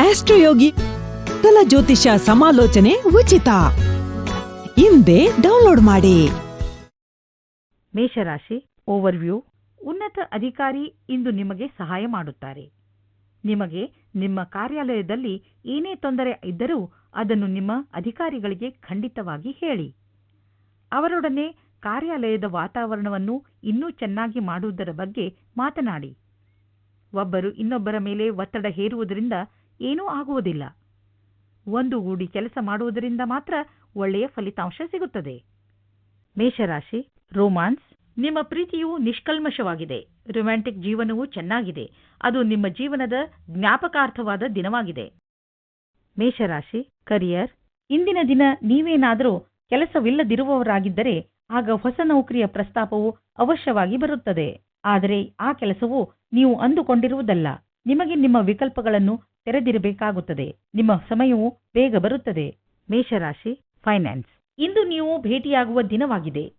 ಆಸ್ಟ್ರೋಯೋಗಿ ಕಲ ಜ್ಯೋತಿಷ ಸಮಾಲೋಚನೆ ಉಚಿತ. ಹಿಂದೆ ಡೌನ್ಲೋಡ್ ಮಾಡಿ. ಮೇಷರಾಶಿ ಓವರ್ವ್ಯೂ ಉನ್ನತ ಅಧಿಕಾರಿ ಇಂದು ನಿಮಗೆ ಸಹಾಯ ಮಾಡುತ್ತಾರೆ. ನಿಮಗೆ ನಿಮ್ಮ ಕಾರ್ಯಾಲಯದಲ್ಲಿ ಏನೇ ತೊಂದರೆ ಇದ್ದರೂ ಅದನ್ನು ನಿಮ್ಮ ಅಧಿಕಾರಿಗಳಿಗೆ ಖಂಡಿತವಾಗಿ ಹೇಳಿ. ಅವರೊಡನೆ ಕಾರ್ಯಾಲಯದ ವಾತಾವರಣವನ್ನು ಇನ್ನೂ ಚೆನ್ನಾಗಿ ಮಾಡುವುದರ ಬಗ್ಗೆ ಮಾತನಾಡಿ. ಒಬ್ಬರು ಇನ್ನೊಬ್ಬರ ಮೇಲೆ ಒತ್ತಡ ಹೇರುವುದರಿಂದ ಏನೂ ಆಗುವುದಿಲ್ಲ. ಒಂದುಗೂಡಿ ಕೆಲಸ ಮಾಡುವುದರಿಂದ ಮಾತ್ರ ಒಳ್ಳೆಯ ಫಲಿತಾಂಶ ಸಿಗುತ್ತದೆ. ಮೇಷರಾಶಿ, ರೋಮಾನ್ಸ್, ನಿಮ್ಮ ಪ್ರೀತಿಯು ನಿಷ್ಕಲ್ಮಶವಾಗಿದೆ. ರೊಮ್ಯಾಂಟಿಕ್ ಜೀವನವೂ ಚೆನ್ನಾಗಿದೆ. ಅದು ನಿಮ್ಮ ಜೀವನದ ಜ್ಞಾಪಕಾರ್ಥವಾದ ದಿನವಾಗಿದೆ. ಮೇಷರಾಶಿ, ಕರಿಯರ್, ಇಂದಿನ ದಿನ ನೀವೇನಾದರೂ ಕೆಲಸವಿಲ್ಲದಿರುವವರಾಗಿದ್ದರೆ ಆಗ ಹೊಸ ನೌಕರಿಯ ಪ್ರಸ್ತಾಪವು ಅವಶ್ಯವಾಗಿ ಬರುತ್ತದೆ. ಆದರೆ ಆ ಕೆಲಸವು ನೀವು ಅಂದುಕೊಂಡಿರುವುದಲ್ಲ. ನಿಮಗೆ ನಿಮ್ಮ ವಿಕಲ್ಪಗಳನ್ನು ತೆರೆದಿರಬೇಕಾಗುತ್ತದೆ. ನಿಮ್ಮ ಸಮಯವು ಬೇಗ ಬರುತ್ತದೆ. ಮೇಷರಾಶಿ ಫೈನಾನ್ಸ್ ಇಂದು ನೀವು ಭೇಟಿಯಾಗುವ ದಿನವಾಗಿದೆ.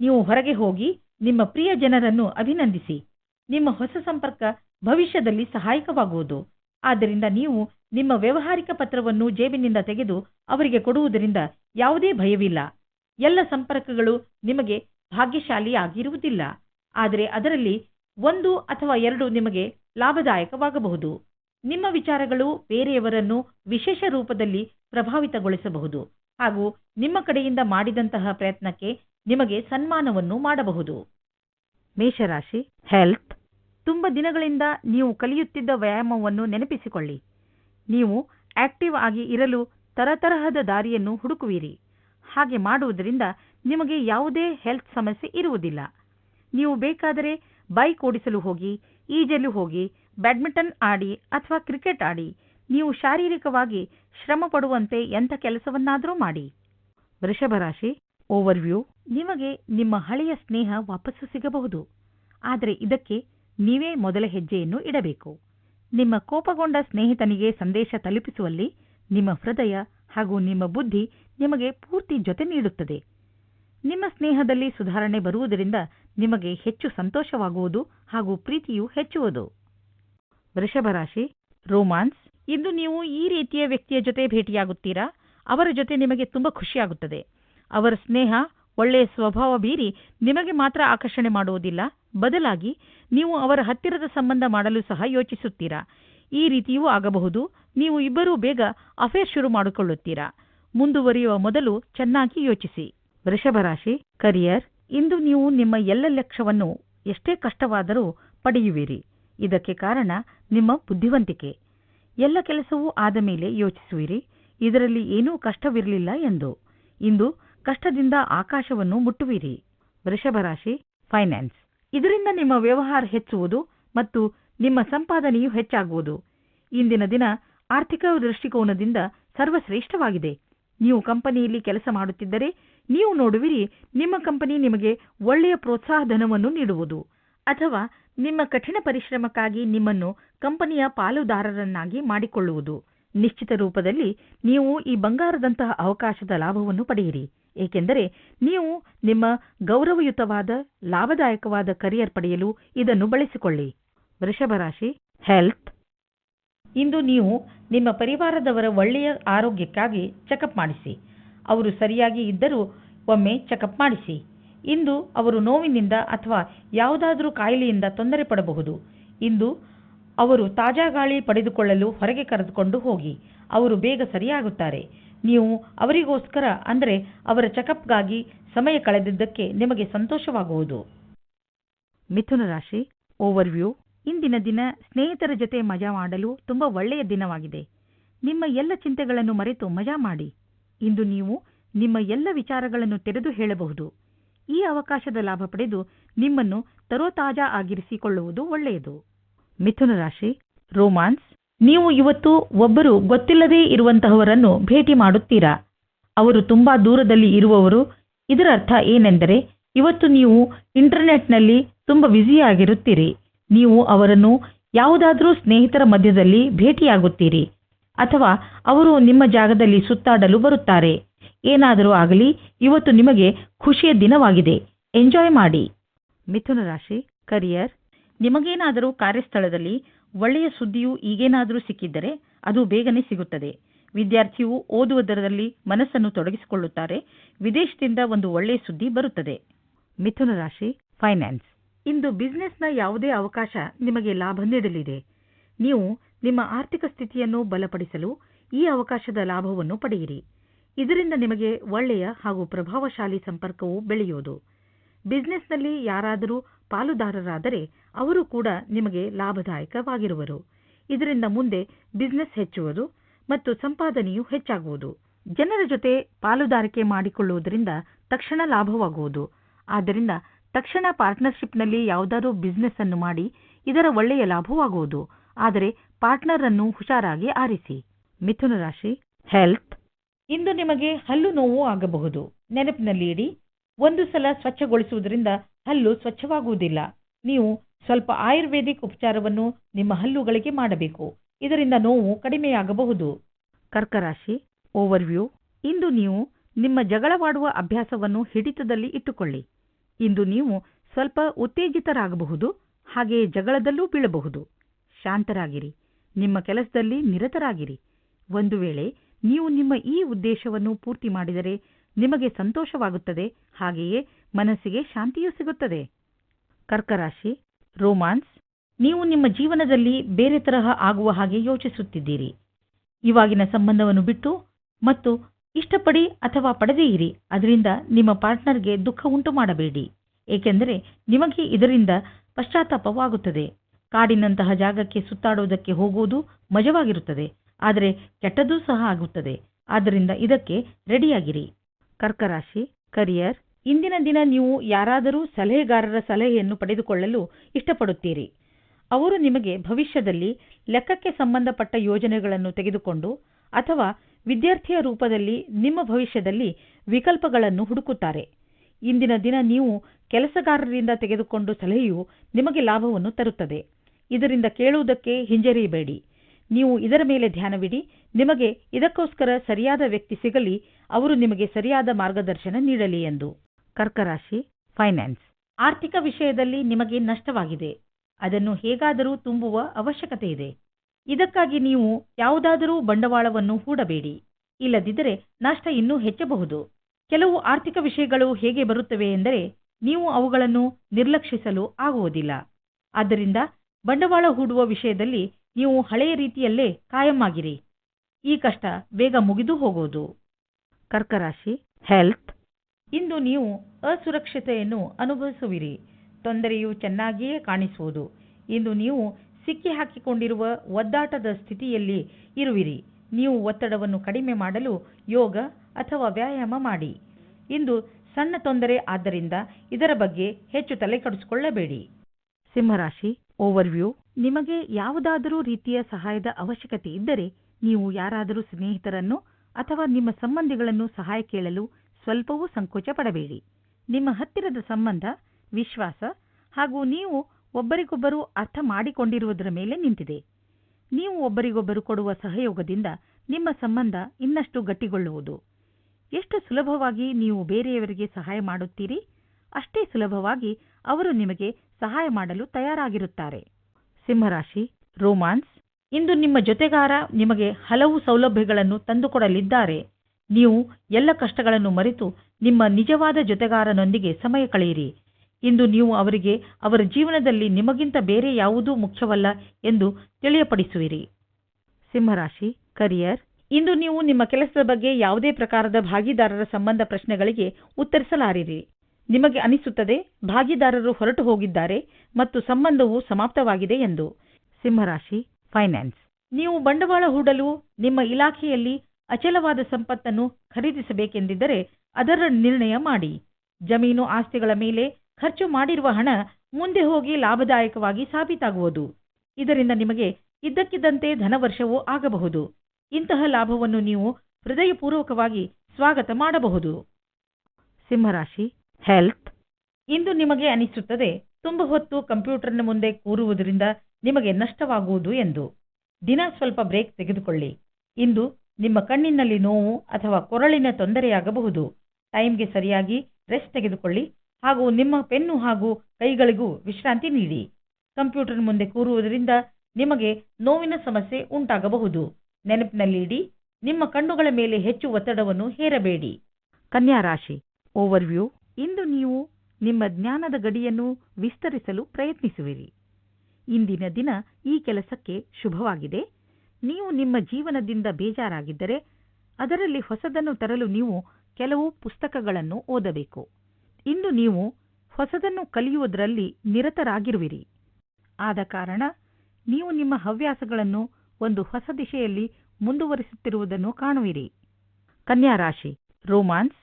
ನೀವು ಹೊರಗೆ ಹೋಗಿ ನಿಮ್ಮ ಪ್ರಿಯ ಜನರನ್ನು ಅಭಿನಂದಿಸಿ. ನಿಮ್ಮ ಹೊಸ ಸಂಪರ್ಕ ಭವಿಷ್ಯದಲ್ಲಿ ಸಹಾಯಕವಾಗುವುದು. ಆದ್ದರಿಂದ ನೀವು ನಿಮ್ಮ ವ್ಯವಹಾರಿಕ ಪತ್ರವನ್ನು ಜೇಬಿನಿಂದ ತೆಗೆದು ಅವರಿಗೆ ಕೊಡುವುದರಿಂದ ಯಾವುದೇ ಭಯವಿಲ್ಲ. ಎಲ್ಲ ಸಂಪರ್ಕಗಳು ನಿಮಗೆ ಭಾಗ್ಯಶಾಲಿಯಾಗಿರುವುದಿಲ್ಲ. ಆದರೆ ಅದರಲ್ಲಿ ಒಂದು ಅಥವಾ ಎರಡು ನಿಮಗೆ ಲಾಭದಾಯಕವಾಗಬಹುದು. ನಿಮ್ಮ ವಿಚಾರಗಳು ಬೇರೆಯವರನ್ನು ವಿಶೇಷ ರೂಪದಲ್ಲಿ ಪ್ರಭಾವಿತಗೊಳಿಸಬಹುದು ಹಾಗೂ ನಿಮ್ಮ ಕಡೆಯಿಂದ ಮಾಡಿದಂತಹ ಪ್ರಯತ್ನಕ್ಕೆ ನಿಮಗೆ ಸನ್ಮಾನವನ್ನು ಮಾಡಬಹುದು. ಮೇಷರಾಶಿ ಹೆಲ್ತ್ ತುಂಬ ದಿನಗಳಿಂದ ನೀವು ಕಲಿಯುತ್ತಿದ್ದ ವ್ಯಾಯಾಮವನ್ನು ನೆನಪಿಸಿಕೊಳ್ಳಿ. ನೀವು ಆಕ್ಟಿವ್ ಆಗಿ ಇರಲು ತರತರಹದ ದಾರಿಯನ್ನು ಹುಡುಕುವಿರಿ. ಹಾಗೆ ಮಾಡುವುದರಿಂದ ನಿಮಗೆ ಯಾವುದೇ ಹೆಲ್ತ್ ಸಮಸ್ಯೆ ಇರುವುದಿಲ್ಲ. ನೀವು ಬೇಕಾದರೆ ಬೈಕ್ ಓಡಿಸಲು ಹೋಗಿ, ಈಜಲು ಹೋಗಿ ಬ್ಯಾಡ್ಮಿಂಟನ್ ಆಡಿ ಅಥವಾ ಕ್ರಿಕೆಟ್ ಆಡಿ ನೀವು ಶಾರೀರಿಕವಾಗಿ ಶ್ರಮ ಪಡುವಂತೆ ಎಂಥ ಕೆಲಸವನ್ನಾದರೂ ಮಾಡಿ. ವೃಷಭರಾಶಿ ಓವರ್ವ್ಯೂ ನಿಮಗೆ ನಿಮ್ಮ ಹಳೆಯ ಸ್ನೇಹ ವಾಪಸ್ಸು ಸಿಗಬಹುದು. ಆದರೆ ಇದಕ್ಕೆ ನೀವೇ ಮೊದಲ ಹೆಜ್ಜೆಯನ್ನು ಇಡಬೇಕು. ನಿಮ್ಮ ಕೋಪಗೊಂಡ ಸ್ನೇಹಿತನಿಗೆ ಸಂದೇಶ ತಲುಪಿಸುವಲ್ಲಿ ನಿಮ್ಮ ಹೃದಯ ಹಾಗೂ ನಿಮ್ಮ ಬುದ್ಧಿ ನಿಮಗೆ ಪೂರ್ತಿ ಜೊತೆ ನೀಡುತ್ತದೆ. ನಿಮ್ಮ ಸ್ನೇಹದಲ್ಲಿ ಸುಧಾರಣೆ ಬರುವುದರಿಂದ ನಿಮಗೆ ಹೆಚ್ಚು ಸಂತೋಷವಾಗುವುದು ಹಾಗೂ ಪ್ರೀತಿಯು ಹೆಚ್ಚುವುದು. ವೃಷಭರಾಶಿ, ರೋಮಾನ್ಸ್. ಇಂದು ನೀವು ಈ ರೀತಿಯ ವ್ಯಕ್ತಿಯ ಜೊತೆ ಭೇಟಿಯಾಗುತ್ತೀರಾ? ಅವರ ಜೊತೆ ನಿಮಗೆ ತುಂಬಾ ಖುಷಿಯಾಗುತ್ತದೆ. ಅವರ ಸ್ನೇಹ, ಒಳ್ಳೆಯ ಸ್ವಭಾವ ಬೀರಿ ನಿಮಗೆ ಮಾತ್ರ ಆಕರ್ಷಣೆ ಮಾಡುವುದಿಲ್ಲ. ಬದಲಾಗಿ ನೀವು ಅವರ ಹತ್ತಿರದ ಸಂಬಂಧ ಮಾಡಲು ಸಹ ಯೋಚಿಸುತ್ತೀರಾ? ಈ ರೀತಿಯೂ ಆಗಬಹುದು. ನೀವು ಇಬ್ಬರೂ ಬೇಗ ಅಫೇರ್ ಶುರು ಮಾಡಿಕೊಳ್ಳುತ್ತೀರಾ? ಮುಂದುವರಿಯುವ ಮೊದಲು ಚೆನ್ನಾಗಿ ಯೋಚಿಸಿ. ವೃಷಭರಾಶಿ, ಕರಿಯರ್, ಇಂದು ನೀವು ನಿಮ್ಮ ಎಲ್ಲ ಲಕ್ಷ್ಯವನ್ನು ಎಷ್ಟೇ ಕಷ್ಟವಾದರೂ ಪಡೆಯುವಿರಿ. ಇದಕ್ಕೆ ಕಾರಣ ನಿಮ್ಮ ಬುದ್ಧಿವಂತಿಕೆ. ಎಲ್ಲ ಕೆಲಸವೂ ಆದ ಮೇಲೆ ಯೋಚಿಸುವಿರಿ. ಇದರಲ್ಲಿ ಏನೂ ಕಷ್ಟವಿರಲಿಲ್ಲ ಎಂದು. ಇಂದು ಕಷ್ಟದಿಂದ ಆಕಾಶವನ್ನು ಮುಟ್ಟುವಿರಿ. ವೃಷಭರಾಶಿ ಫೈನಾನ್ಸ್. ಇದರಿಂದ ನಿಮ್ಮ ವ್ಯವಹಾರ ಹೆಚ್ಚುವುದು ಮತ್ತು ನಿಮ್ಮ ಸಂಪಾದನೆಯು ಹೆಚ್ಚಾಗುವುದು. ಇಂದಿನ ದಿನ ಆರ್ಥಿಕ ದೃಷ್ಟಿಕೋನದಿಂದ ಸರ್ವಶ್ರೇಷ್ಠವಾಗಿದೆ. ನೀವು ಕಂಪನಿಯಲ್ಲಿ ಕೆಲಸ ಮಾಡುತ್ತಿದ್ದರೆ ನೀವು ನೋಡುವಿರಿ ನಿಮ್ಮ ಕಂಪನಿ ನಿಮಗೆ ಒಳ್ಳೆಯ ಪ್ರೋತ್ಸಾಹಧನವನ್ನು ನೀಡುವುದು. ಅಥವಾ ನಿಮ್ಮ ಕಠಿಣ ಪರಿಶ್ರಮಕ್ಕಾಗಿ ನಿಮ್ಮನ್ನು ಕಂಪನಿಯ ಪಾಲುದಾರರನ್ನಾಗಿ ಮಾಡಿಕೊಳ್ಳುವುದು. ನಿಶ್ಚಿತ ರೂಪದಲ್ಲಿ ನೀವು ಈ ಬಂಗಾರದಂತಹ ಅವಕಾಶದ ಲಾಭವನ್ನು ಪಡೆಯಿರಿ. ಏಕೆಂದರೆ ನೀವು ನಿಮ್ಮ ಗೌರವಯುತವಾದ, ಲಾಭದಾಯಕವಾದ ಕರಿಯರ್ ಪಡೆಯಲು ಇದನ್ನು ಬಳಸಿಕೊಳ್ಳಿ. ವೃಷಭರಾಶಿ ಹೆಲ್ತ್ ಇಂದು ನೀವು ನಿಮ್ಮ ಪರಿವಾರದವರ ಒಳ್ಳೆಯ ಆರೋಗ್ಯಕ್ಕಾಗಿ ಚೆಕಪ್ ಮಾಡಿಸಿ. ಅವರು ಸರಿಯಾಗಿ ಇದ್ದರೂ ಒಮ್ಮೆ ಚೆಕಪ್ ಮಾಡಿಸಿ. ಇಂದು ಅವರು ನೋವಿನಿಂದ ಅಥವಾ ಯಾವುದಾದರೂ ಕಾಯಿಲೆಯಿಂದ ತೊಂದರೆ ಪಡಬಹುದು. ಇಂದು ಅವರು ತಾಜಾ ಗಾಳಿ ಪಡೆದುಕೊಳ್ಳಲು ಹೊರಗೆ ಕರೆದುಕೊಂಡು ಹೋಗಿ. ಅವರು ಬೇಗ ಸರಿಯಾಗುತ್ತಾರೆ. ನೀವು ಅವರಿಗೋಸ್ಕರ ಅಂದರೆ ಅವರ ಚೆಕಪ್ಗಾಗಿ ಸಮಯ ಕಳೆದಿದ್ದಕ್ಕೆ ನಿಮಗೆ ಸಂತೋಷವಾಗುವುದು. ಮಿಥುನ ರಾಶಿ ಓವರ್ವ್ಯೂ ಇಂದಿನ ದಿನ ಸ್ನೇಹಿತರ ಜೊತೆ ಮಜಾ ಮಾಡಲು ತುಂಬ ಒಳ್ಳೆಯ ದಿನವಾಗಿದೆ. ನಿಮ್ಮ ಎಲ್ಲ ಚಿಂತೆಗಳನ್ನು ಮರೆತು ಮಜಾ ಮಾಡಿ. ಇಂದು ನೀವು ನಿಮ್ಮ ಎಲ್ಲ ವಿಚಾರಗಳನ್ನು ತೆರೆದು ಹೇಳಬಹುದು. ಈ ಅವಕಾಶದ ಲಾಭ ಪಡೆದು ನಿಮ್ಮನ್ನು ತರೋತಾಜಾ ಆಗಿರಿಸಿಕೊಳ್ಳುವುದು ಒಳ್ಳೆಯದು. ಮಿಥುನ ರಾಶಿ, ರೋಮಾನ್ಸ್, ನೀವು ಇವತ್ತು ಒಬ್ಬರು ಗೊತ್ತಿಲ್ಲದೇ ಇರುವಂತಹವರನ್ನು ಭೇಟಿ ಮಾಡುತ್ತೀರಾ? ಅವರು ತುಂಬಾ ದೂರದಲ್ಲಿ ಇರುವವರು ಇದರ ಅರ್ಥ ಏನೆಂದರೆ ಇವತ್ತು ನೀವು ಇಂಟರ್ನೆಟ್ನಲ್ಲಿ ತುಂಬ ಬ್ಯುಸಿಯಾಗಿರುತ್ತೀರಿ. ನೀವು ಅವರನ್ನು ಯಾವುದಾದರೂ ಸ್ನೇಹಿತರ ಮಧ್ಯದಲ್ಲಿ ಭೇಟಿಯಾಗುತ್ತೀರಿ, ಅಥವಾ ಅವರು ನಿಮ್ಮ ಜಾಗದಲ್ಲಿ ಸುತ್ತಾಡಲು ಬರುತ್ತಾರೆ. ಏನಾದರೂ ಆಗಲಿ ಇವತ್ತು ನಿಮಗೆ ಖುಷಿಯ ದಿನವಾಗಿದೆ. ಎಂಜಾಯ್ ಮಾಡಿ. ಮಿಥುನ ರಾಶಿ ಕರಿಯರ್ ನಿಮಗೇನಾದರೂ ಕಾರ್ಯಸ್ಥಳದಲ್ಲಿ ಒಳ್ಳೆಯ ಸುದ್ದಿಯು ಈಗೇನಾದರೂ ಸಿಕ್ಕಿದ್ದರೆ ಅದು ಬೇಗನೆ ಸಿಗುತ್ತದೆ. ವಿದ್ಯಾರ್ಥಿಯು ಓದುವುದರಲ್ಲಿ ಮನಸ್ಸನ್ನು ತೊಡಗಿಸಿಕೊಳ್ಳುತ್ತಾರೆ. ವಿದೇಶದಿಂದ ಒಂದು ಒಳ್ಳೆಯ ಸುದ್ದಿ ಬರುತ್ತದೆ. ಮಿಥುನ ರಾಶಿ ಫೈನಾನ್ಸ್ ಇಂದು ಬಿಸಿನೆಸ್ನ ಯಾವುದೇ ಅವಕಾಶ ನಿಮಗೆ ಲಾಭ ನೀಡಲಿದೆ. ನೀವು ನಿಮ್ಮ ಆರ್ಥಿಕ ಸ್ಥಿತಿಯನ್ನು ಬಲಪಡಿಸಲು ಈ ಅವಕಾಶದ ಲಾಭವನ್ನು ಪಡೆಯಿರಿ. ಇದರಿಂದ ನಿಮಗೆ ಒಳ್ಳೆಯ ಹಾಗೂ ಪ್ರಭಾವಶಾಲಿ ಸಂಪರ್ಕವು ಬೆಳೆಯುವುದು. ಬಿಸಿನೆಸ್ನಲ್ಲಿ ಯಾರಾದರೂ ಪಾಲುದಾರರಾದರೆ ಅವರು ಕೂಡ ನಿಮಗೆ ಲಾಭದಾಯಕವಾಗಿರುವರು. ಇದರಿಂದ ಮುಂದೆ ಬಿಸ್ನೆಸ್ ಹೆಚ್ಚುವುದು ಮತ್ತು ಸಂಪಾದನೆಯು ಹೆಚ್ಚಾಗುವುದು. ಜನರ ಜೊತೆ ಪಾಲುದಾರಿಕೆ ಮಾಡಿಕೊಳ್ಳುವುದರಿಂದ ತಕ್ಷಣ ಲಾಭವಾಗುವುದು. ಆದ್ದರಿಂದ ತಕ್ಷಣ ಪಾರ್ಟ್ನರ್ಶಿಪ್ನಲ್ಲಿ ಯಾವುದಾದರೂ ಬಿಸಿನೆಸ್ ಅನ್ನು ಮಾಡಿ ಇದರ ಒಳ್ಳೆಯ ಲಾಭವಾಗುವುದು. ಆದರೆ ಪಾರ್ಟ್ನರ್ ಅನ್ನು ಹುಷಾರಾಗಿ ಆರಿಸಿ. ಮಿಥುನ ರಾಶಿ, ಹೆಲ್ತ್ ಇಂದು ನಿಮಗೆ ಹಲ್ಲು ನೋವು ಆಗಬಹುದು. ನೆನಪಿನಲ್ಲಿ ಇಡಿ, ಒಂದು ಸಲ ಸ್ವಚ್ಛಗೊಳಿಸುವುದರಿಂದ ಹಲ್ಲು ಸ್ವಚ್ಛವಾಗುವುದಿಲ್ಲ. ನೀವು ಸ್ವಲ್ಪ ಆಯುರ್ವೇದಿಕ್ ಉಪಚಾರವನ್ನು ನಿಮ್ಮ ಹಲ್ಲುಗಳಿಗೆ ಮಾಡಬೇಕು. ಇದರಿಂದ ನೋವು ಕಡಿಮೆಯಾಗಬಹುದು. ಕರ್ಕರಾಶಿ, ಓವರ್ವ್ಯೂ. ಇಂದು ನೀವು ನಿಮ್ಮ ಜಗಳವಾಡುವ ಅಭ್ಯಾಸವನ್ನು ಹಿಡಿತದಲ್ಲಿ ಇಟ್ಟುಕೊಳ್ಳಿ. ಇಂದು ನೀವು ಸ್ವಲ್ಪ ಉತ್ತೇಜಿತರಾಗಬಹುದು ಹಾಗೆಯೇ ಜಗಳದಲ್ಲೂ ಬೀಳಬಹುದು. ಶಾಂತರಾಗಿರಿ. ನಿಮ್ಮ ಕೆಲಸದಲ್ಲಿ ನಿರತರಾಗಿರಿ. ಒಂದು ವೇಳೆ ನೀವು ನಿಮ್ಮ ಈ ಉದ್ದೇಶವನ್ನು ಪೂರ್ತಿ ಮಾಡಿದರೆ ನಿಮಗೆ ಸಂತೋಷವಾಗುತ್ತದೆ. ಹಾಗೆಯೇ ಮನಸ್ಸಿಗೆ ಶಾಂತಿಯೂ ಸಿಗುತ್ತದೆ. ಕರ್ಕರಾಶಿ, ರೋಮಾನ್ಸ್, ನೀವು ನಿಮ್ಮ ಜೀವನದಲ್ಲಿ ಬೇರೆ ತರಹ ಆಗುವ ಹಾಗೆ ಯೋಚಿಸುತ್ತಿದ್ದೀರಿ. ಇವಾಗಿನ ಸಂಬಂಧವನ್ನು ಬಿಟ್ಟು ಮತ್ತು ಇಷ್ಟಪಡಿ ಅಥವಾ ಪಡೆದೇ ಇರಿ, ಅದರಿಂದ ನಿಮ್ಮ ಪಾರ್ಟ್ನರ್ಗೆ ದುಃಖ ಉಂಟು ಮಾಡಬೇಡಿ. ಏಕೆಂದರೆ ನಿಮಗೆ ಇದರಿಂದ ಪಶ್ಚಾತ್ತಾಪವಾಗುತ್ತದೆ. ಕಾಡಿನಂತಹ ಜಾಗಕ್ಕೆ ಸುತ್ತಾಡುವುದಕ್ಕೆ ಹೋಗುವುದು ಮಜವಾಗಿರುತ್ತದೆ. ಆದರೆ ಕೆಟ್ಟದ್ದೂ ಸಹ ಆಗುತ್ತದೆ. ಆದ್ದರಿಂದ ಇದಕ್ಕೆ ರೆಡಿಯಾಗಿರಿ. ಕರ್ಕರಾಶಿ, ಕರಿಯರ್, ಇಂದಿನ ದಿನ ನೀವು ಯಾರಾದರೂ ಸಲಹೆಗಾರರ ಸಲಹೆಯನ್ನು ಪಡೆದುಕೊಳ್ಳಲು ಇಷ್ಟಪಡುತ್ತೀರಿ. ಅವರು ನಿಮಗೆ ಭವಿಷ್ಯದಲ್ಲಿ ಲೆಕ್ಕಕ್ಕೆ ಸಂಬಂಧಪಟ್ಟ ಯೋಜನೆಗಳನ್ನು ತೆಗೆದುಕೊಂಡು ಅಥವಾ ವಿದ್ಯಾರ್ಥಿಯ ರೂಪದಲ್ಲಿ ನಿಮ್ಮ ಭವಿಷ್ಯದಲ್ಲಿ ವಿಕಲ್ಪಗಳನ್ನು ಹುಡುಕುತ್ತಾರೆ. ಇಂದಿನ ದಿನ ನೀವು ಕೆಲಸಗಾರರಿಂದ ತೆಗೆದುಕೊಂಡು ಸಲಹೆಯು ನಿಮಗೆ ಲಾಭವನ್ನು ತರುತ್ತದೆ. ಇದರಿಂದ ಕೇಳುವುದಕ್ಕೆ ಹಿಂಜರಿಯಬೇಡಿ. ನೀವು ಇದರ ಮೇಲೆ ಧ್ಯಾನವಿಡಿ. ನಿಮಗೆ ಇದಕ್ಕೋಸ್ಕರ ಸರಿಯಾದ ವ್ಯಕ್ತಿ ಸಿಗಲಿ. ಅವರು ನಿಮಗೆ ಸರಿಯಾದ ಮಾರ್ಗದರ್ಶನ ನೀಡಲಿ ಎಂದು. ಕರ್ಕರಾಶಿ ಫೈನಾನ್ಸ್ ಆರ್ಥಿಕ ವಿಷಯದಲ್ಲಿ ನಿಮಗೆ ನಷ್ಟವಾಗಿದೆ. ಅದನ್ನು ಹೇಗಾದರೂ ತುಂಬುವ ಅವಶ್ಯಕತೆ ಇದೆ. ಇದಕ್ಕಾಗಿ ನೀವು ಯಾವುದಾದರೂ ಬಂಡವಾಳವನ್ನು ಹೂಡಬೇಡಿ. ಇಲ್ಲದಿದ್ದರೆ ನಷ್ಟ ಇನ್ನೂ ಹೆಚ್ಚಬಹುದು. ಕೆಲವು ಆರ್ಥಿಕ ವಿಷಯಗಳು ಹೇಗೆ ಬರುತ್ತವೆ ಎಂದರೆ, ನೀವು ಅವುಗಳನ್ನು ನಿರ್ಲಕ್ಷಿಸಲು ಆಗುವುದಿಲ್ಲ. ಆದ್ದರಿಂದ ಬಂಡವಾಳ ಹೂಡುವ ವಿಷಯದಲ್ಲಿ ನೀವು ಹಳೆಯ ರೀತಿಯಲ್ಲೇ ಕಾಯಂ ಆಗಿರಿ ಈ ಕಷ್ಟ ಬೇಗ ಮುಗಿದು ಹೋಗುವುದು ಕರ್ಕರಾಶಿ ಹೆಲ್ತ್ ಇಂದು ನೀವು ಅಸುರಕ್ಷತೆಯನ್ನು ಅನುಭವಿಸುವಿರಿ. ತೊಂದರೆಯು ಚೆನ್ನಾಗಿಯೇ ಕಾಣಿಸುವುದು. ಇಂದು ನೀವು ಸಿಕ್ಕಿ ಹಾಕಿಕೊಂಡಿರುವ ಒದ್ದಾಟದ ಸ್ಥಿತಿಯಲ್ಲಿ ಇರುವಿರಿ. ನೀವು ಒತ್ತಡವನ್ನು ಕಡಿಮೆ ಮಾಡಲು ಯೋಗ ಅಥವಾ ವ್ಯಾಯಾಮ ಮಾಡಿ. ಇಂದು ಸಣ್ಣ ತೊಂದರೆ ಆದ್ದರಿಂದ ಇದರ ಬಗ್ಗೆ ಹೆಚ್ಚು ತಲೆ ಕೆಡಿಸಿಕೊಳ್ಳಬೇಡಿ ಸಿಂಹರಾಶಿ ಓವರ್ವ್ಯೂ ನಿಮಗೆ ಯಾವುದಾದರೂ ರೀತಿಯ ಸಹಾಯದ ಅವಶ್ಯಕತೆ ಇದ್ದರೆ ನೀವು ಯಾರಾದರೂ ಸ್ನೇಹಿತರನ್ನು ಅಥವಾ ನಿಮ್ಮ ಸಂಬಂಧಿಗಳನ್ನು ಸಹಾಯ ಕೇಳಲು ಸ್ವಲ್ಪವೂ ಸಂಕೋಚ ಪಡಬೇಡಿ ನಿಮ್ಮ ಹತ್ತಿರದ ಸಂಬಂಧ, ವಿಶ್ವಾಸ ಹಾಗೂ ನೀವು ಒಬ್ಬರಿಗೊಬ್ಬರು ಅರ್ಥ ಮಾಡಿಕೊಂಡಿರುವುದರ ಮೇಲೆ ನಿಂತಿದೆ. ನೀವು ಒಬ್ಬರಿಗೊಬ್ಬರು ಕೊಡುವ ಸಹಯೋಗದಿಂದ ನಿಮ್ಮ ಸಂಬಂಧ ಇನ್ನಷ್ಟು ಗಟ್ಟಿಗೊಳ್ಳುವುದು. ಎಷ್ಟು ಸುಲಭವಾಗಿ ನೀವು ಬೇರೆಯವರಿಗೆ ಸಹಾಯ ಮಾಡುತ್ತೀರಿ, ಅಷ್ಟೇ ಸುಲಭವಾಗಿ ಅವರು ನಿಮಗೆ ಸಹಾಯ ಮಾಡಲು ತಯಾರಾಗಿರುತ್ತಾರೆ. ಸಿಂಹರಾಶಿ, ರೋಮಾನ್ಸ್. ಇಂದು ನಿಮ್ಮ ಜೊತೆಗಾರ ನಿಮಗೆ ಹಲವು ಸೌಲಭ್ಯಗಳನ್ನು ತಂದುಕೊಡಲಿದ್ದಾರೆ. ನೀವು ಎಲ್ಲ ಕಷ್ಟಗಳನ್ನು ಮರೆತು ನಿಮ್ಮ ನಿಜವಾದ ಜೊತೆಗಾರನೊಂದಿಗೆ ಸಮಯ ಕಳೆಯಿರಿ. ಇಂದು ನೀವು ಅವರಿಗೆ ಅವರ ಜೀವನದಲ್ಲಿ ನಿಮಗಿಂತ ಬೇರೆ ಯಾವುದೂ ಮುಖ್ಯವಲ್ಲ ಎಂದು ತಿಳಿಯಪಡಿಸುವಿರಿ. ಸಿಂಹರಾಶಿ, ಕರಿಯರ್. ಇಂದು ನೀವು ನಿಮ್ಮ ಕೆಲಸದ ಬಗ್ಗೆ ಯಾವುದೇ ಪ್ರಕಾರದ ಭಾಗಿದಾರರ ಸಂಬಂಧ ಪ್ರಶ್ನೆಗಳಿಗೆ ಉತ್ತರಿಸಲಾರಿರಿ. ನಿಮಗೆ ಅನಿಸುತ್ತದೆ, ಭಾಗಿದಾರರು ಹೊರಟು ಹೋಗಿದ್ದಾರೆ ಮತ್ತು ಸಂಬಂಧವು ಸಮಾಪ್ತವಾಗಿದೆ ಎಂದು. ಸಿಂಹರಾಶಿ ಫೈನಾನ್ಸ್ ನೀವು ಬಂಡವಾಳ ಹೂಡಲು ನಿಮ್ಮ ಇಲಾಖೆಯಲ್ಲಿ ಅಚಲವಾದ ಸಂಪತ್ತನ್ನು ಖರೀದಿಸಬೇಕೆಂದಿದ್ದರೆ ಅದರ ನಿರ್ಣಯ ಮಾಡಿ. ಜಮೀನು ಆಸ್ತಿಗಳ ಮೇಲೆ ಖರ್ಚು ಮಾಡಿರುವ ಹಣ ಮುಂದೆ ಹೋಗಿ ಲಾಭದಾಯಕವಾಗಿ ಸಾಬೀತಾಗುವುದು. ಇದರಿಂದ ನಿಮಗೆ ಇದ್ದಕ್ಕಿದ್ದಂತೆ ಧನವರ್ಷವೂ ಆಗಬಹುದು. ಇಂತಹ ಲಾಭವನ್ನು ನೀವು ಹೃದಯಪೂರ್ವಕವಾಗಿ ಸ್ವಾಗತ ಮಾಡಬಹುದು. ಸಿಂಹರಾಶಿ ಹೆಲ್ತ್ ಇಂದು ನಿಮಗೆ ಅನಿಸುತ್ತದೆ ತುಂಬ ಹೊತ್ತು ಕಂಪ್ಯೂಟರ್ನ ಮುಂದೆ ಕೂರುವುದರಿಂದ ನಿಮಗೆ ನಷ್ಟವಾಗುವುದು ಎಂದು. ದಿನ ಸ್ವಲ್ಪ ಬ್ರೇಕ್ ತೆಗೆದುಕೊಳ್ಳಿ. ಇಂದು ನಿಮ್ಮ ಕಣ್ಣಿನಲ್ಲಿ ನೋವು ಅಥವಾ ಕೊರಳಿನ ತೊಂದರೆಯಾಗಬಹುದು. ಟೈಮ್ಗೆ ಸರಿಯಾಗಿ ರೆಸ್ಟ್ ತೆಗೆದುಕೊಳ್ಳಿ ಹಾಗೂ ನಿಮ್ಮ ಪೆನ್ನು ಹಾಗೂ ಕೈಗಳಿಗೂ ವಿಶ್ರಾಂತಿ ನೀಡಿ. ಕಂಪ್ಯೂಟರ್ ಮುಂದೆ ಕೂರುವುದರಿಂದ ನಿಮಗೆ ನೋವಿನ ಸಮಸ್ಯೆ ಉಂಟಾಗಬಹುದು. ನೆನಪಿನಲ್ಲಿಡಿ ನಿಮ್ಮ ಕಣ್ಣುಗಳ ಮೇಲೆ ಹೆಚ್ಚು ಒತ್ತಡವನ್ನು ಹೇರಬೇಡಿ. ಕನ್ಯಾ ರಾಶಿ. ಓವರ್ವ್ಯೂ ಇಂದು ನೀವು ನಿಮ್ಮ ಜ್ಞಾನದ ಗಡಿಯನ್ನು ವಿಸ್ತರಿಸಲು ಪ್ರಯತ್ನಿಸುವಿರಿ. ಇಂದಿನ ದಿನ ಈ ಕೆಲಸಕ್ಕೆ ಶುಭವಾಗಿದೆ. ನೀವು ನಿಮ್ಮ ಜೀವನದಿಂದ ಬೇಜಾರಾಗಿದ್ದರೆ ಅದರಲ್ಲಿ ಹೊಸದನ್ನು ತರಲು ನೀವು ಕೆಲವು ಪುಸ್ತಕಗಳನ್ನು ಓದಬೇಕು. ಇಂದು ನೀವು ಹೊಸದನ್ನು ಕಲಿಯುವುದರಲ್ಲಿ ನಿರತರಾಗಿರುವಿರಿ. ಆದ ಕಾರಣ ನೀವು ನಿಮ್ಮ ಹವ್ಯಾಸಗಳನ್ನು ಒಂದು ಹೊಸ ದಿಶೆಯಲ್ಲಿ ಮುಂದುವರಿಸುತ್ತಿರುವುದನ್ನು ಕಾಣುವಿರಿ. ಕನ್ಯಾ ರಾಶಿ, ರೋಮಾನ್ಸ್,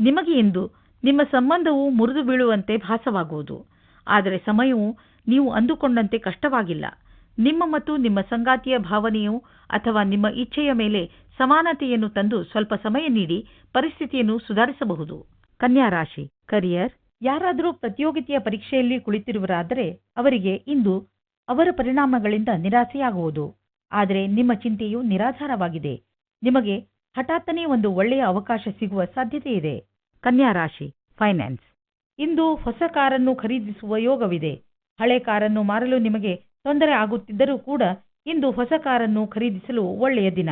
ನಿಮಗೆ ಇಂದು ನಿಮ್ಮ ಸಂಬಂಧವು ಮುರಿದು ಬೀಳುವಂತೆ ಭಾಸವಾಗುವುದು. ಆದರೆ ಸಮಯವು ನೀವು ಅಂದುಕೊಂಡಂತೆ ಕಷ್ಟವಾಗಿಲ್ಲ. ನಿಮ್ಮ ಮತ್ತು ನಿಮ್ಮ ಸಂಗಾತಿಯ ಭಾವನೆಯು ಅಥವಾ ನಿಮ್ಮ ಇಚ್ಛೆಯ ಮೇಲೆ ಸಮಾನತೆಯನ್ನು ತಂದು ಸ್ವಲ್ಪ ಸಮಯ ನೀಡಿ ಪರಿಸ್ಥಿತಿಯನ್ನು ಸುಧಾರಿಸಬಹುದು. ಕನ್ಯಾ ರಾಶಿ ಕರಿಯರ್ ಯಾರಾದರೂ ಪ್ರತಿಯೋಗಿತೆಯ ಪರೀಕ್ಷೆಯಲ್ಲಿ ಕುಳಿತಿರುವರಾದರೆ ಅವರಿಗೆ ಇಂದು ಅವರ ಪರಿಣಾಮಗಳಿಂದ ನಿರಾಸೆಯಾಗುವುದು. ಆದರೆ ನಿಮ್ಮ ಚಿಂತೆಯು ನಿರಾಧಾರವಾಗಿದೆ. ನಿಮಗೆ ಹಠಾತ್ತನೇ ಒಂದು ಒಳ್ಳೆಯ ಅವಕಾಶ ಸಿಗುವ ಸಾಧ್ಯತೆ ಇದೆ ಕನ್ಯಾ ರಾಶಿ ಫೈನಾನ್ಸ್ ಇಂದು ಹೊಸ ಕಾರನ್ನು ಖರೀದಿಸುವ ಯೋಗವಿದೆ. ಹಳೆ ಕಾರನ್ನು ಮಾರಲು ನಿಮಗೆ ತೊಂದರೆ ಆಗುತ್ತಿದ್ದರೂ ಕೂಡ ಇಂದು ಹೊಸ ಕಾರನ್ನು ಖರೀದಿಸಲು ಒಳ್ಳೆಯ ದಿನ.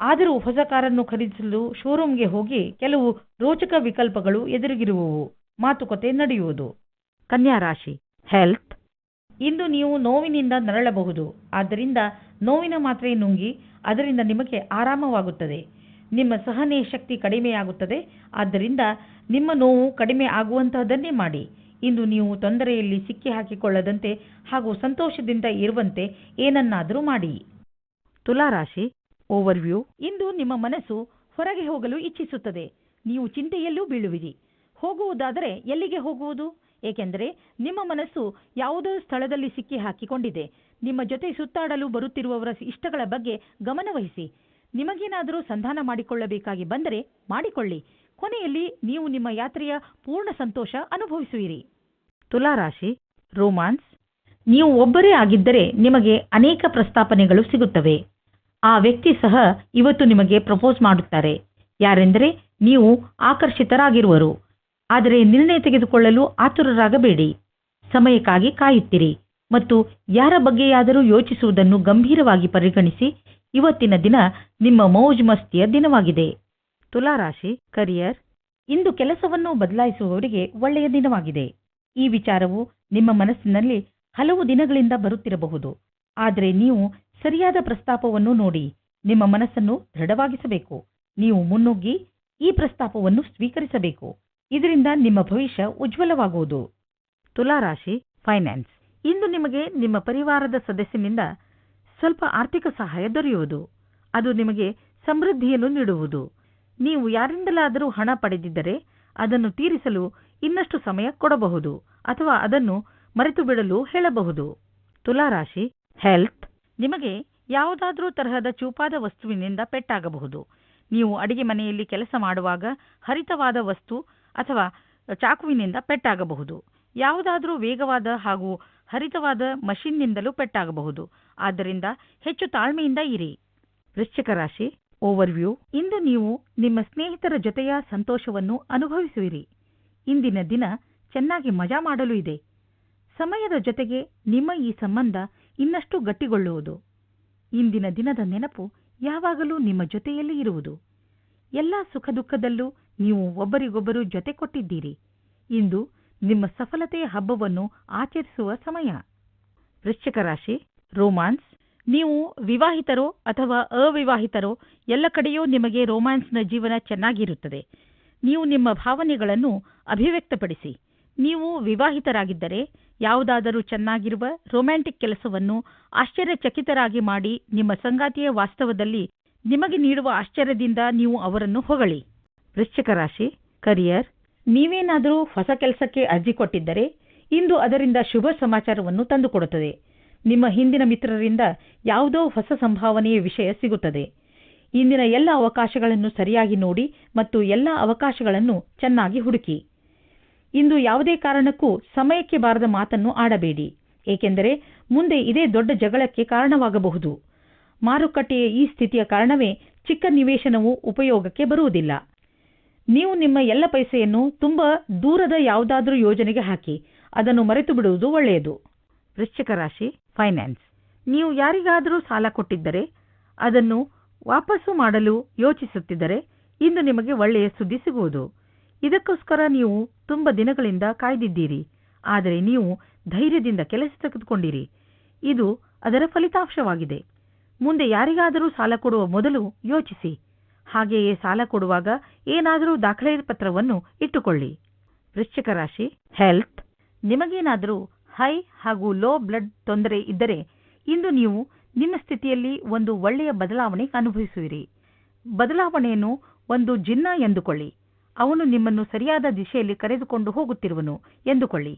ಆದರೂ ಹೊಸ ಕಾರನ್ನು ಖರೀದಿಸಲು ಶೋರೂಮ್ಗೆ ಹೋಗಿ ಕೆಲವು ರೋಚಕ ವಿಕಲ್ಪಗಳು ಎದುರಿಗಿರುವವು. ಮಾತುಕತೆ ನಡೆಯುವುದು. ಕನ್ಯಾ ರಾಶಿ ಹೆಲ್ತ್ ಇಂದು ನೀವು ನೋವಿನಿಂದ ನರಳಬಹುದು. ಆದ್ದರಿಂದ ನೋವಿನ ಮಾತ್ರೆ ನುಂಗಿ ಅದರಿಂದ ನಿಮಗೆ ಆರಾಮವಾಗುತ್ತದೆ. ನಿಮ್ಮ ಸಹನೆ ಶಕ್ತಿ ಕಡಿಮೆಯಾಗುತ್ತದೆ. ಆದ್ದರಿಂದ ನಿಮ್ಮ ನೋವು ಕಡಿಮೆ ಆಗುವಂತಹದನ್ನೇ ಮಾಡಿ. ಇಂದು ನೀವು ತೊಂದರೆಯಲ್ಲಿ ಸಿಕ್ಕಿ ಹಾಕಿಕೊಳ್ಳದಂತೆ ಹಾಗೂ ಸಂತೋಷದಿಂದ ಇರುವಂತೆ ಏನನ್ನಾದರೂ ಮಾಡಿ. ತುಲಾರಾಶಿ ಓವರ್ವ್ಯೂ ಇಂದು ನಿಮ್ಮ ಮನಸ್ಸು ಹೊರಗೆ ಹೋಗಲು ಇಚ್ಛಿಸುತ್ತದೆ. ನೀವು ಚಿಂತೆಯಲ್ಲೂ ಬೀಳುವಿರಿ. ಹೋಗುವುದಾದರೆ ಎಲ್ಲಿಗೆ ಹೋಗುವುದು? ಏಕೆಂದರೆ ನಿಮ್ಮ ಮನಸ್ಸು ಯಾವುದೋ ಸ್ಥಳದಲ್ಲಿ ಸಿಕ್ಕಿ ಹಾಕಿಕೊಂಡಿದೆ. ನಿಮ್ಮ ಜೊತೆ ಸುತ್ತಾಡಲು ಬರುತ್ತಿರುವವರ ಇಷ್ಟಗಳ ಬಗ್ಗೆ ಗಮನವಹಿಸಿ. ನಿಮಗೇನಾದರೂ ಸಂಧಾನ ಮಾಡಿಕೊಳ್ಳಬೇಕಾಗಿ ಬಂದರೆ ಮಾಡಿಕೊಳ್ಳಿ. ಕೊನೆಯಲ್ಲಿ ನೀವು ನಿಮ್ಮ ಯಾತ್ರೆಯ ಪೂರ್ಣ ಸಂತೋಷ ಅನುಭವಿಸುವಿರಿ. ತುಲಾರಾಶಿ, ರೋಮಾನ್ಸ್, ನೀವು ಒಬ್ಬರೇ ಆಗಿದ್ದರೆ ನಿಮಗೆ ಅನೇಕ ಪ್ರಸ್ತಾಪನೆಗಳು ಸಿಗುತ್ತವೆ. ಆ ವ್ಯಕ್ತಿ ಸಹ ಇವತ್ತು ನಿಮಗೆ ಪ್ರಪೋಸ್ ಮಾಡುತ್ತಾರೆ. ಯಾರೆಂದರೆ ನೀವು ಆಕರ್ಷಿತರಾಗಿರುವರು. ಆದರೆ ನಿರ್ಣಯ ತೆಗೆದುಕೊಳ್ಳಲು ಆತುರರಾಗಬೇಡಿ. ಸಮಯಕ್ಕಾಗಿ ಕಾಯುತ್ತಿರಿ. ಮತ್ತು ಯಾರ ಬಗ್ಗೆಯಾದರೂ ಯೋಚಿಸುವುದನ್ನು ಗಂಭೀರವಾಗಿ ಪರಿಗಣಿಸಿ ಇವತ್ತಿನ ದಿನ ನಿಮ್ಮ ಮೌಜ್ ಮಸ್ತಿಯ ದಿನವಾಗಿದೆ. ತುಲಾರಾಶಿ ಕರಿಯರ್ ಇಂದು ಕೆಲಸವನ್ನು ಬದಲಾಯಿಸುವವರಿಗೆ ಒಳ್ಳೆಯ ದಿನವಾಗಿದೆ. ಈ ವಿಚಾರವು ನಿಮ್ಮ ಮನಸ್ಸಿನಲ್ಲಿ ಹಲವು ದಿನಗಳಿಂದ ಬರುತ್ತಿರಬಹುದು. ಆದರೆ ನೀವು ಸರಿಯಾದ ಪ್ರಸ್ತಾಪವನ್ನು ನೋಡಿ ನಿಮ್ಮ ಮನಸ್ಸನ್ನು ದೃಢವಾಗಿಸಬೇಕು. ನೀವು ಮುನ್ನುಗ್ಗಿ ಈ ಪ್ರಸ್ತಾಪವನ್ನು ಸ್ವೀಕರಿಸಬೇಕು. ಇದರಿಂದ ನಿಮ್ಮ ಭವಿಷ್ಯ ಉಜ್ವಲವಾಗುವುದು. ತುಲಾರಾಶಿ ಫೈನಾನ್ಸ್ ಇಂದು ನಿಮಗೆ ನಿಮ್ಮ ಪರಿವಾರದ ಸದಸ್ಯನಿಂದ ಸ್ವಲ್ಪ ಆರ್ಥಿಕ ಸಹಾಯ ದೊರೆಯುವುದು. ಅದು ನಿಮಗೆ ಸಮೃದ್ಧಿಯನ್ನು ನೀಡುವುದು. ನೀವು ಯಾರಿಂದಲಾದರೂ ಹಣ ಪಡೆದಿದ್ದರೆ ಅದನ್ನು ತೀರಿಸಲು ಇನ್ನಷ್ಟು ಸಮಯ ಕೊಡಬಹುದು ಅಥವಾ ಅದನ್ನು ಮರೆತು ಬಿಡಲು ಹೇಳಬಹುದು. ತುಲಾರಾಶಿ, ಹೆಲ್ತ್. ನಿಮಗೆ ಯಾವುದಾದರೂ ತರಹದ ಚೂಪಾದ ವಸ್ತುವಿನಿಂದ ಪೆಟ್ಟಾಗಬಹುದು. ನೀವು ಅಡಿಗೆ ಮನೆಯಲ್ಲಿ ಕೆಲಸ ಮಾಡುವಾಗ ಹರಿತವಾದ ವಸ್ತು ಅಥವಾ ಚಾಕುವಿನಿಂದ ಪೆಟ್ಟಾಗಬಹುದು. ಯಾವುದಾದರೂ ವೇಗವಾದ ಹಾಗೂ ಹರಿತವಾದ ಮಷಿನ್ನಿಂದಲೂ ಪೆಟ್ಟಾಗಬಹುದು. ಆದ್ದರಿಂದ ಹೆಚ್ಚು ತಾಳ್ಮೆಯಿಂದ ಇರಿ. ವೃಶ್ಚಿಕ ರಾಶಿ ಓವರ್ವ್ಯೂ ಇಂದು ನೀವು ನಿಮ್ಮ ಸ್ನೇಹಿತರ ಜೊತೆಯ ಸಂತೋಷವನ್ನು ಅನುಭವಿಸುವಿರಿ. ಇಂದಿನ ದಿನ ಚೆನ್ನಾಗಿ ಮಜಾ ಮಾಡಲು ಇದೆ. ಸಮಯದ ಜೊತೆಗೆ ನಿಮ್ಮ ಈ ಸಂಬಂಧ ಇನ್ನಷ್ಟು ಗಟ್ಟಿಗೊಳ್ಳುವುದು. ಇಂದಿನ ದಿನದ ನೆನಪು ಯಾವಾಗಲೂ ನಿಮ್ಮ ಜೊತೆಯಲ್ಲಿ ಇರುವುದು. ಎಲ್ಲ ಸುಖ ದುಃಖದಲ್ಲೂ ನೀವು ಒಬ್ಬರಿಗೊಬ್ಬರು ಜೊತೆ ಕೊಟ್ಟಿದ್ದೀರಿ. ಇಂದು ನಿಮ್ಮ ಸಫಲತೆಯ ಹಬ್ಬವನ್ನು ಆಚರಿಸುವ ಸಮಯ. ವೃಶ್ಚಿಕ ರಾಶಿ ರೋಮಾನ್ಸ್. ನೀವು ವಿವಾಹಿತರೋ ಅಥವಾ ಅವಿವಾಹಿತರೋ ಎಲ್ಲ ಕಡೆಯೂ ನಿಮಗೆ ರೋಮ್ಯಾನ್ಸ್ನ ಜೀವನ ಚೆನ್ನಾಗಿರುತ್ತದೆ. ನೀವು ನಿಮ್ಮ ಭಾವನೆಗಳನ್ನು ಅಭಿವ್ಯಕ್ತಪಡಿಸಿ. ನೀವು ವಿವಾಹಿತರಾಗಿದ್ದರೆ ಯಾವುದಾದರೂ ಚೆನ್ನಾಗಿರುವ ರೊಮ್ಯಾಂಟಿಕ್ ಕೆಲಸವನ್ನು ಆಶ್ಚರ್ಯಚಕಿತರಾಗಿ ಮಾಡಿ ನಿಮ್ಮ ಸಂಗಾತಿಯ ವಾಸ್ತವದಲ್ಲಿ ನಿಮಗೆ ನೀಡುವ ಆಶ್ಚರ್ಯದಿಂದ ನೀವು ಅವರನ್ನು ಹೊಗಳಿ. ವೃಶ್ಚಿಕ ರಾಶಿ, ಕರಿಯರ್, ನೀವೇನಾದರೂ ಹೊಸ ಕೆಲಸಕ್ಕೆ ಅರ್ಜಿ ಕೊಟ್ಟಿದ್ದರೆ ಇಂದು ಅದರಿಂದ ಶುಭ ಸಮಾಚಾರವನ್ನು ತಂದುಕೊಡುತ್ತದೆ. ನಿಮ್ಮ ಹಿಂದಿನ ಮಿತ್ರರಿಂದ ಯಾವುದೋ ಹೊಸ ಸಂಭಾವನೆಯ ವಿಷಯ ಸಿಗುತ್ತದೆ. ಇಂದಿನ ಎಲ್ಲ ಅವಕಾಶಗಳನ್ನು ಸರಿಯಾಗಿ ನೋಡಿ ಮತ್ತು ಎಲ್ಲ ಅವಕಾಶಗಳನ್ನು ಚೆನ್ನಾಗಿ ಹುಡುಕಿ. ಇಂದು ಯಾವುದೇ ಕಾರಣಕ್ಕೂ ಸಮಯಕ್ಕೆ ಬಾರದ ಮಾತನ್ನು ಆಡಬೇಡಿ. ಏಕೆಂದರೆ ಮುಂದೆ ಇದೇ ದೊಡ್ಡ ಜಗಳಕ್ಕೆ ಕಾರಣವಾಗಬಹುದು. ಮಾರುಕಟ್ಟೆಯ ಈ ಸ್ಥಿತಿಯ ಕಾರಣವೇ ಚಿಕ್ಕ ನಿವೇಶನವು ಉಪಯೋಗಕ್ಕೆ ಬರುವುದಿಲ್ಲ. ನೀವು ನಿಮ್ಮ ಎಲ್ಲ ಪೈಸೆಯನ್ನು ತುಂಬಾ ದೂರದ ಯಾವುದಾದರೂ ಯೋಜನೆಗೆ ಹಾಕಿ, ಅದನ್ನು ಮರೆತು ಬಿಡುವುದು ಒಳ್ಳೆಯದು. ವೃಶ್ಚಿಕ ರಾಶಿ ಫೈನಾನ್ಸ್ ನೀವು ಯಾರಿಗಾದರೂ ಸಾಲ ಕೊಟ್ಟಿದ್ದರೆ ಅದನ್ನು ವಾಪಸ್ಸು ಮಾಡಲು ಯೋಚಿಸುತ್ತಿದ್ದರೆ ಇಂದು ನಿಮಗೆ ಒಳ್ಳೆಯ ಸುದ್ದಿ ಸಿಗುವುದು. ಇದಕ್ಕೋಸ್ಕರ ನೀವು ತುಂಬ ದಿನಗಳಿಂದ ಕಾಯ್ದಿದ್ದೀರಿ. ಆದರೆ ನೀವು ಧೈರ್ಯದಿಂದ ಕೆಲಸ ತೆಗೆದುಕೊಂಡಿರಿ. ಇದು ಅದರ ಫಲಿತಾಂಶವಾಗಿದೆ. ಮುಂದೆ ಯಾರಿಗಾದರೂ ಸಾಲ ಕೊಡುವ ಮೊದಲು ಯೋಚಿಸಿ. ಹಾಗೆಯೇ ಸಾಲ ಕೊಡುವಾಗ ಏನಾದರೂ ದಾಖಲೆ ಪತ್ರವನ್ನು ಇಟ್ಟುಕೊಳ್ಳಿ. ವೃಶ್ಚಿಕ ರಾಶಿ ಹೆಲ್ತ್ ನಿಮಗೇನಾದರೂ ಹೈ ಹಾಗೂ ಲೋ ಬ್ಲಡ್ ತೊಂದರೆ ಇದ್ದರೆ ಇಂದು ನೀವು ನಿಮ್ಮ ಸ್ಥಿತಿಯಲ್ಲಿ ಒಂದು ಒಳ್ಳೆಯ ಬದಲಾವಣೆ ಅನುಭವಿಸುವಿರಿ. ಬದಲಾವಣೆಯನ್ನು ಒಂದು ಜಿನ್ನ ಎಂದುಕೊಳ್ಳಿ. ಅವನು ನಿಮ್ಮನ್ನು ಸರಿಯಾದ ದಿಶೆಯಲ್ಲಿ ಕರೆದುಕೊಂಡು ಹೋಗುತ್ತಿರುವನು ಎಂದುಕೊಳ್ಳಿ.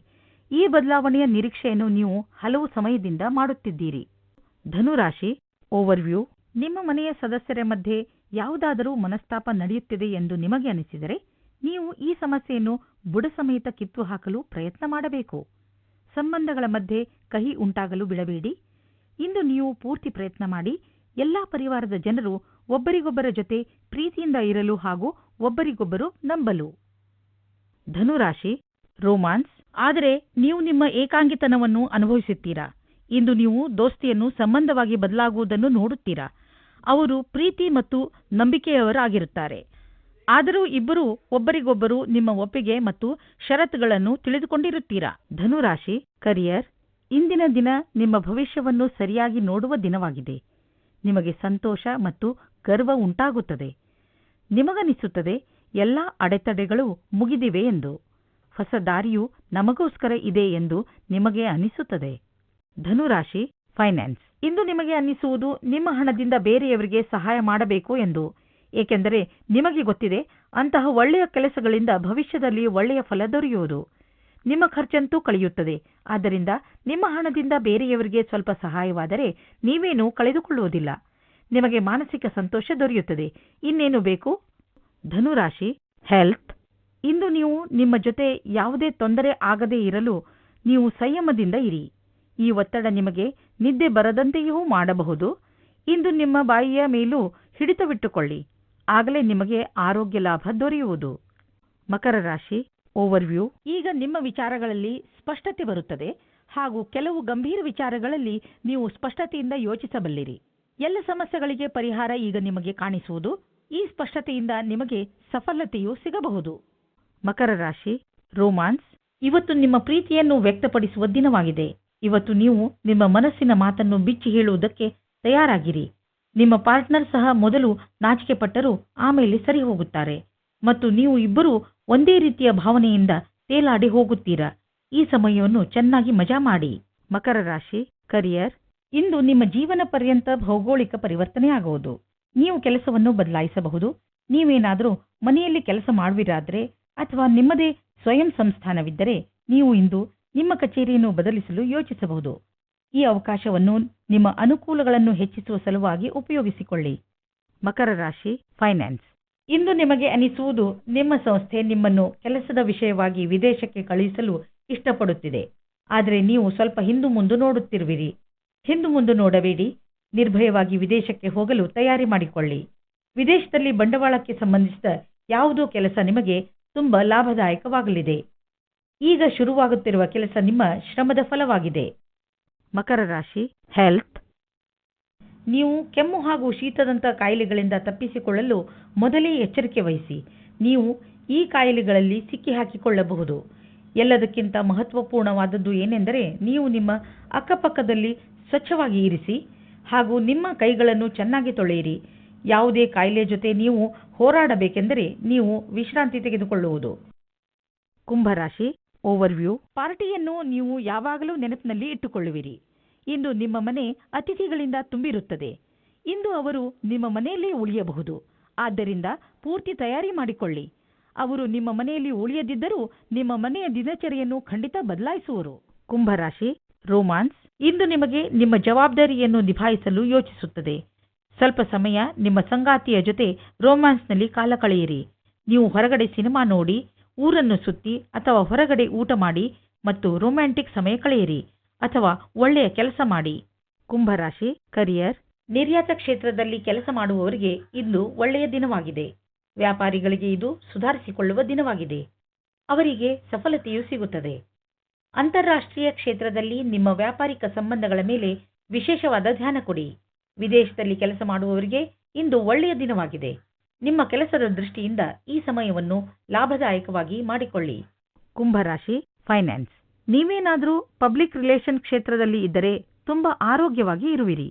ಈ ಬದಲಾವಣೆಯ ನಿರೀಕ್ಷೆಯನ್ನು ನೀವು ಹಲವು ಸಮಯದಿಂದ ಮಾಡುತ್ತಿದ್ದೀರಿ. ಧನುರಾಶಿ ಓವರ್ವ್ಯೂ ನಿಮ್ಮ ಮನೆಯ ಸದಸ್ಯರ ಮಧ್ಯೆ ಯಾವುದಾದರೂ ಮನಸ್ತಾಪ ನಡೆಯುತ್ತಿದೆ ಎಂದು ನಿಮಗೆ ಅನಿಸಿದರೆ ನೀವು ಈ ಸಮಸ್ಯೆಯನ್ನು ಬುಡಸಮೇತ ಕಿತ್ತು ಹಾಕಲು ಪ್ರಯತ್ನ ಮಾಡಬೇಕು. ಸಂಬಂಧಗಳ ಮಧ್ಯೆ ಕಹಿ ಉಂಟಾಗಲು ಬಿಡಬೇಡಿ. ಇಂದು ನೀವು ಪೂರ್ತಿ ಪ್ರಯತ್ನ ಮಾಡಿ, ಎಲ್ಲಾ ಪರಿವಾರದ ಜನರು ಒಬ್ಬರಿಗೊಬ್ಬರ ಜೊತೆ ಪ್ರೀತಿಯಿಂದ ಇರಲು ಹಾಗೂ ಒಬ್ಬರಿಗೊಬ್ಬರು ನಂಬಲು. ಧನುರಾಶಿ, ರೋಮಾನ್ಸ್, ಆದರೆ ನೀವು ನಿಮ್ಮ ಏಕಾಂಗಿತನವನ್ನು ಅನುಭವಿಸುತ್ತೀರಾ? ಇಂದು ನೀವು ದೋಸ್ತಿಯನ್ನು ಸಂಬಂಧವಾಗಿ ಬದಲಾಗುವುದನ್ನು ನೋಡುತ್ತೀರಾ? ಅವರು ಪ್ರೀತಿ ಮತ್ತು ನಂಬಿಕೆಯವರಾಗಿರುತ್ತಾರೆ. ಆದರೂ ಇಬ್ಬರು ಒಬ್ಬರಿಗೊಬ್ಬರು ನಿಮ್ಮ ಒಪ್ಪಿಗೆ ಮತ್ತು ಷರತ್ತುಗಳನ್ನು ತಿಳಿದುಕೊಂಡಿರುತ್ತೀರಾ? ಧನುರಾಶಿ ಕರಿಯರ್ ಇಂದಿನ ದಿನ ನಿಮ್ಮ ಭವಿಷ್ಯವನ್ನು ಸರಿಯಾಗಿ ನೋಡುವ ದಿನವಾಗಿದೆ. ನಿಮಗೆ ಸಂತೋಷ ಮತ್ತು ಗರ್ವ ಉಂಟಾಗುತ್ತದೆ. ನಿಮಗನಿಸುತ್ತದೆ, ಎಲ್ಲ ಅಡೆತಡೆಗಳು ಮುಗಿದಿವೆ ಎಂದು. ಹೊಸ ದಾರಿಯು ನಮಗೋಸ್ಕರ ಇದೆ ಎಂದು ನಿಮಗೆ ಅನಿಸುತ್ತದೆ. ಧನುರಾಶಿ ಫೈನಾನ್ಸ್ ಇಂದು ನಿಮಗೆ ಅನ್ನಿಸುವುದು ನಿಮ್ಮ ಹಣದಿಂದ ಬೇರೆಯವರಿಗೆ ಸಹಾಯ ಮಾಡಬೇಕು ಎಂದು. ಏಕೆಂದರೆ ನಿಮಗೆ ಗೊತ್ತಿದೆ, ಅಂತಹ ಒಳ್ಳೆಯ ಕೆಲಸಗಳಿಂದ ಭವಿಷ್ಯದಲ್ಲಿ ಒಳ್ಳೆಯ ಫಲ ದೊರೆಯುವುದು. ನಿಮ್ಮ ಖರ್ಚಂತೂ ಕಳೆಯುತ್ತದೆ. ಆದ್ದರಿಂದ ನಿಮ್ಮ ಹಣದಿಂದ ಬೇರೆಯವರಿಗೆ ಸ್ವಲ್ಪ ಸಹಾಯವಾದರೆ ನೀವೇನೂ ಕಳೆದುಕೊಳ್ಳುವುದಿಲ್ಲ. ನಿಮಗೆ ಮಾನಸಿಕ ಸಂತೋಷ ದೊರೆಯುತ್ತದೆ. ಇನ್ನೇನು ಬೇಕು? ಧನುರಾಶಿ ಹೆಲ್ತ್ ಇಂದು ನೀವು ನಿಮ್ಮ ಜೊತೆ ಯಾವುದೇ ತೊಂದರೆ ಆಗದೇ ಇರಲು ನೀವು ಸಂಯಮದಿಂದ ಇರಿ. ಈ ಒತ್ತಡ ನಿಮಗೆ ನಿದ್ದೆ ಬರದಂತೆಯೂ ಮಾಡಬಹುದು. ಇಂದು ನಿಮ್ಮ ಬಾಯಿಯ ಮೇಲೂ ಹಿಡಿತವಿಟ್ಟುಕೊಳ್ಳಿ. ಆಗಲೇ ನಿಮಗೆ ಆರೋಗ್ಯ ಲಾಭ ದೊರೆಯುವುದು. ಮಕರ ರಾಶಿ ಓವರ್ವ್ಯೂ ಈಗ ನಿಮ್ಮ ವಿಚಾರಗಳಲ್ಲಿ ಸ್ಪಷ್ಟತೆ ಬರುತ್ತದೆ ಹಾಗೂ ಕೆಲವು ಗಂಭೀರ ವಿಚಾರಗಳಲ್ಲಿ ನೀವು ಸ್ಪಷ್ಟತೆಯಿಂದ ಯೋಚಿಸಬಲ್ಲಿರಿ. ಎಲ್ಲ ಸಮಸ್ಯೆಗಳಿಗೆ ಪರಿಹಾರ ಈಗ ನಿಮಗೆ ಕಾಣಿಸುವುದು. ಈ ಸ್ಪಷ್ಟತೆಯಿಂದ ನಿಮಗೆ ಸಫಲತೆಯೂ ಸಿಗಬಹುದು. ಮಕರ ರಾಶಿ ರೋಮಾನ್ಸ್ ಇವತ್ತು ನಿಮ್ಮ ಪ್ರೀತಿಯನ್ನು ವ್ಯಕ್ತಪಡಿಸುವ ದಿನವಾಗಿದೆ. ಇವತ್ತು ನೀವು ನಿಮ್ಮ ಮನಸ್ಸಿನ ಮಾತನ್ನು ಬಿಚ್ಚಿ ಹೇಳುವುದಕ್ಕೆ ತಯಾರಾಗಿರಿ. ನಿಮ್ಮ ಪಾರ್ಟ್ನರ್ ಸಹ ಮೊದಲು ನಾಚಿಕೆ ಪಟ್ಟರೂ ಆಮೇಲೆ ಸರಿ ಹೋಗುತ್ತಾರೆ. ಮತ್ತು ನೀವು ಇಬ್ಬರೂ ಒಂದೇ ರೀತಿಯ ಭಾವನೆಯಿಂದ ತೇಲಾಡಿ ಹೋಗುತ್ತೀರಾ? ಈ ಸಮಯವನ್ನು ಚೆನ್ನಾಗಿ ಮಜಾ ಮಾಡಿ. ಮಕರ ರಾಶಿ ಕರಿಯರ್ ಇಂದು ನಿಮ್ಮ ಜೀವನ ಪರ್ಯಂತ ಭೌಗೋಳಿಕ ಪರಿವರ್ತನೆಯಾಗುವುದು ನೀವು ಕೆಲಸವನ್ನು ಬದಲಾಯಿಸಬಹುದು. ನೀವೇನಾದರೂ ಮನೆಯಲ್ಲಿ ಕೆಲಸ ಮಾಡುವಿರಾದರೆ ಅಥವಾ ನಿಮ್ಮದೇ ಸ್ವಯಂ ಸಂಸ್ಥಾನವಿದ್ದರೆ ನೀವು ಇಂದು ನಿಮ್ಮ ಕಚೇರಿಯನ್ನು ಬದಲಿಸಲು ಯೋಚಿಸಬಹುದು. ಈ ಅವಕಾಶವನ್ನು ನಿಮ್ಮ ಅನುಕೂಲಗಳನ್ನು ಹೆಚ್ಚಿಸುವ ಸಲುವಾಗಿ ಉಪಯೋಗಿಸಿಕೊಳ್ಳಿ. ಮಕರ ರಾಶಿ ಫೈನಾನ್ಸ್ ಇಂದು ನಿಮಗೆ ಅನಿಸುವುದು ನಿಮ್ಮ ಸಂಸ್ಥೆ ನಿಮ್ಮನ್ನು ಕೆಲಸದ ವಿಷಯವಾಗಿ ವಿದೇಶಕ್ಕೆ ಕಳುಹಿಸಲು ಇಷ್ಟಪಡುತ್ತಿದೆ. ಆದರೆ ನೀವು ಸ್ವಲ್ಪ ಹಿಂದು ಮುಂದು ನೋಡುತ್ತಿರುವಿರಿ. ಹಿಂದು ಮುಂದು ನೋಡಬೇಡಿ. ನಿರ್ಭಯವಾಗಿ ವಿದೇಶಕ್ಕೆ ಹೋಗಲು ತಯಾರಿ ಮಾಡಿಕೊಳ್ಳಿ. ವಿದೇಶದಲ್ಲಿ ಬಂಡವಾಳಕ್ಕೆ ಸಂಬಂಧಿಸಿದ ಯಾವುದೋ ಕೆಲಸ ನಿಮಗೆ ತುಂಬ ಲಾಭದಾಯಕವಾಗಲಿದೆ. ಈಗ ಶುರುವಾಗುತ್ತಿರುವ ಕೆಲಸ ನಿಮ್ಮ ಶ್ರಮದ ಫಲವಾಗಿದೆ. ಮಕರ ರಾಶಿ ಹೆಲ್ತ್ ನೀವು ಕೆಮ್ಮು ಹಾಗೂ ಶೀತದಂಥ ಕಾಯಿಲೆಗಳಿಂದ ತಪ್ಪಿಸಿಕೊಳ್ಳಲು ಮೊದಲೇ ಎಚ್ಚರಿಕೆ ವಹಿಸಿ. ನೀವು ಈ ಕಾಯಿಲೆಗಳಲ್ಲಿ ಸಿಕ್ಕಿಹಾಕಿಕೊಳ್ಳಬಹುದು ಎಲ್ಲದಕ್ಕಿಂತ ಮಹತ್ವಪೂರ್ಣವಾದದ್ದು ಏನೆಂದರೆ ನೀವು ನಿಮ್ಮ ಅಕ್ಕಪಕ್ಕದಲ್ಲಿ ಸ್ವಚ್ಛವಾಗಿ ಇರಿಸಿ ಹಾಗೂ ನಿಮ್ಮ ಕೈಗಳನ್ನು ಚೆನ್ನಾಗಿ ತೊಳೆಯಿರಿ. ಯಾವುದೇ ಕಾಯಿಲೆ ಜೊತೆ ನೀವು ಹೋರಾಡಬೇಕೆಂದರೆ ನೀವು ವಿಶ್ರಾಂತಿ ತೆಗೆದುಕೊಳ್ಳುವುದು. ಕುಂಭರಾಶಿ ಓವರ್ವ್ಯೂ, ಪಾರ್ಟಿಯನ್ನು ನೀವು ಯಾವಾಗಲೂ ನೆನಪಿನಲ್ಲಿ ಇಟ್ಟುಕೊಳ್ಳುವಿರಿ. ಇಂದು ನಿಮ್ಮ ಮನೆ ಅತಿಥಿಗಳಿಂದ ತುಂಬಿರುತ್ತದೆ. ಇಂದು ಅವರು ನಿಮ್ಮ ಮನೆಯಲ್ಲೇ ಉಳಿಯಬಹುದು. ಆದ್ದರಿಂದ ಪೂರ್ತಿ ತಯಾರಿ ಮಾಡಿಕೊಳ್ಳಿ. ಅವರು ನಿಮ್ಮ ಮನೆಯಲ್ಲಿ ಉಳಿಯದಿದ್ದರೂ ನಿಮ್ಮ ಮನೆಯ ದಿನಚರಿಯನ್ನು ಖಂಡಿತ ಬದಲಾಯಿಸುವರು. ಕುಂಭರಾಶಿ, ರೋಮಾನ್ಸ್, ಇಂದು ನಿಮಗೆ ನಿಮ್ಮ ಜವಾಬ್ದಾರಿಯನ್ನು ನಿಭಾಯಿಸಲು ಯೋಚಿಸುತ್ತದೆ. ಸ್ವಲ್ಪ ಸಮಯ ನಿಮ್ಮ ಸಂಗಾತಿಯ ಜೊತೆ ರೋಮ್ಯಾನ್ಸ್ನಲ್ಲಿ ಕಾಲ ಕಳೆಯಿರಿ. ನೀವು ಹೊರಗಡೆ ಸಿನಿಮಾ ನೋಡಿ ಊರನ್ನು ಸುತ್ತಿ ಅಥವಾ ಹೊರಗಡೆ ಊಟ ಮಾಡಿ ಮತ್ತು ರೊಮ್ಯಾಂಟಿಕ್ ಸಮಯ ಕಳೆಯಿರಿ ಅಥವಾ ಒಳ್ಳೆಯ ಕೆಲಸ ಮಾಡಿ. ಕುಂಭರಾಶಿ ಕರಿಯರ್ ನಿರ್ಯಾತ ಕ್ಷೇತ್ರದಲ್ಲಿ ಕೆಲಸ ಮಾಡುವವರಿಗೆ ಇಂದು ಒಳ್ಳೆಯ ದಿನವಾಗಿದೆ. ವ್ಯಾಪಾರಿಗಳಿಗೆ ಇದು ಸುಧಾರಿಸಿಕೊಳ್ಳುವ ದಿನವಾಗಿದೆ. ಅವರಿಗೆ ಸಫಲತೆಯು ಸಿಗುತ್ತದೆ. ಅಂತಾರಾಷ್ಟ್ರೀಯ ಕ್ಷೇತ್ರದಲ್ಲಿ ನಿಮ್ಮ ವ್ಯಾಪಾರಿಕ ಸಂಬಂಧಗಳ ಮೇಲೆ ವಿಶೇಷವಾದ ಧ್ಯಾನ ಕೊಡಿ. ವಿದೇಶದಲ್ಲಿ ಕೆಲಸ ಮಾಡುವವರಿಗೆ ಇಂದು ಒಳ್ಳೆಯ ದಿನವಾಗಿದೆ. ನಿಮ್ಮ ಕೆಲಸದ ದೃಷ್ಟಿಯಿಂದ ಈ ಸಮಯವನ್ನು ಲಾಭದಾಯಕವಾಗಿ ಮಾಡಿಕೊಳ್ಳಿ. ಕುಂಭರಾಶಿ ಫೈನಾನ್ಸ್ ನೀವೇನಾದರೂ ಪಬ್ಲಿಕ್ ರಿಲೇಷನ್ ಕ್ಷೇತ್ರದಲ್ಲಿ ಇದ್ದರೆ ತುಂಬಾ ಆರೋಗ್ಯವಾಗಿ ಇರುವಿರಿ.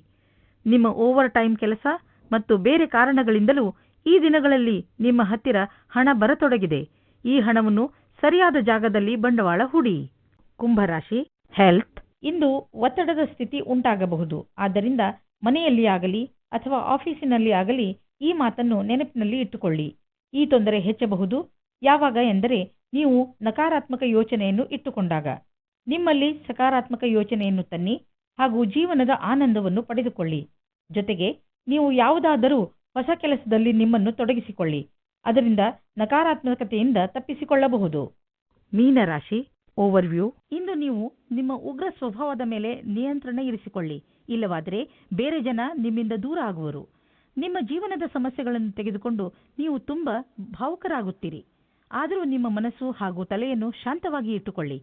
ನಿಮ್ಮ ಓವರ್ ಟೈಮ್ ಕೆಲಸ ಮತ್ತು ಬೇರೆ ಕಾರಣಗಳಿಂದಲೂ ಈ ದಿನಗಳಲ್ಲಿ ನಿಮ್ಮ ಹತ್ತಿರ ಹಣ ಬರತೊಡಗಿದೆ. ಈ ಹಣವನ್ನು ಸರಿಯಾದ ಜಾಗದಲ್ಲಿ ಬಂಡವಾಳ ಹೂಡಿ. ಕುಂಭರಾಶಿ ಹೆಲ್ತ್ ಇಂದು ಒತ್ತಡದ ಸ್ಥಿತಿ ಉಂಟಾಗಬಹುದು. ಆದ್ದರಿಂದ ಮನೆಯಲ್ಲಿ ಆಗಲಿ ಅಥವಾ ಆಫೀಸಿನಲ್ಲಿ ಆಗಲಿ ಈ ಮಾತನ್ನು ನೆನಪಿನಲ್ಲಿ ಇಟ್ಟುಕೊಳ್ಳಿ. ಈ ತೊಂದರೆ ಹೆಚ್ಚಬಹುದು. ಯಾವಾಗ ಎಂದರೆ ನೀವು ನಕಾರಾತ್ಮಕ ಯೋಚನೆಯನ್ನು ಇಟ್ಟುಕೊಂಡಾಗ. ನಿಮ್ಮಲ್ಲಿ ಸಕಾರಾತ್ಮಕ ಯೋಚನೆಯನ್ನು ತನ್ನಿ ಹಾಗೂ ಜೀವನದ ಆನಂದವನ್ನು ಪಡೆದುಕೊಳ್ಳಿ. ಜೊತೆಗೆ ನೀವು ಯಾವುದಾದರೂ ಹೊಸ ಕೆಲಸದಲ್ಲಿ ನಿಮ್ಮನ್ನು ತೊಡಗಿಸಿಕೊಳ್ಳಿ. ಅದರಿಂದ ನಕಾರಾತ್ಮಕತೆಯಿಂದ ತಪ್ಪಿಸಿಕೊಳ್ಳಬಹುದು. ಮೀನರಾಶಿ ಓವರ್ವ್ಯೂ ಇಂದು ನೀವು ನಿಮ್ಮ ಉಗ್ರ ಸ್ವಭಾವದ ಮೇಲೆ ನಿಯಂತ್ರಣ ಇರಿಸಿಕೊಳ್ಳಿ. ಇಲ್ಲವಾದರೆ ಬೇರೆ ಜನ ನಿಮ್ಮಿಂದ ದೂರ ಆಗುವರು. ನಿಮ್ಮ ಜೀವನದ ಸಮಸ್ಯೆಗಳನ್ನು ತೆಗೆದುಕೊಂಡು ನೀವು ತುಂಬ ಭಾವುಕರಾಗುತ್ತೀರಿ. ಆದರೂ ನಿಮ್ಮ ಮನಸ್ಸು ಹಾಗೂ ತಲೆಯನ್ನು ಶಾಂತವಾಗಿ ಇಟ್ಟುಕೊಳ್ಳಿ.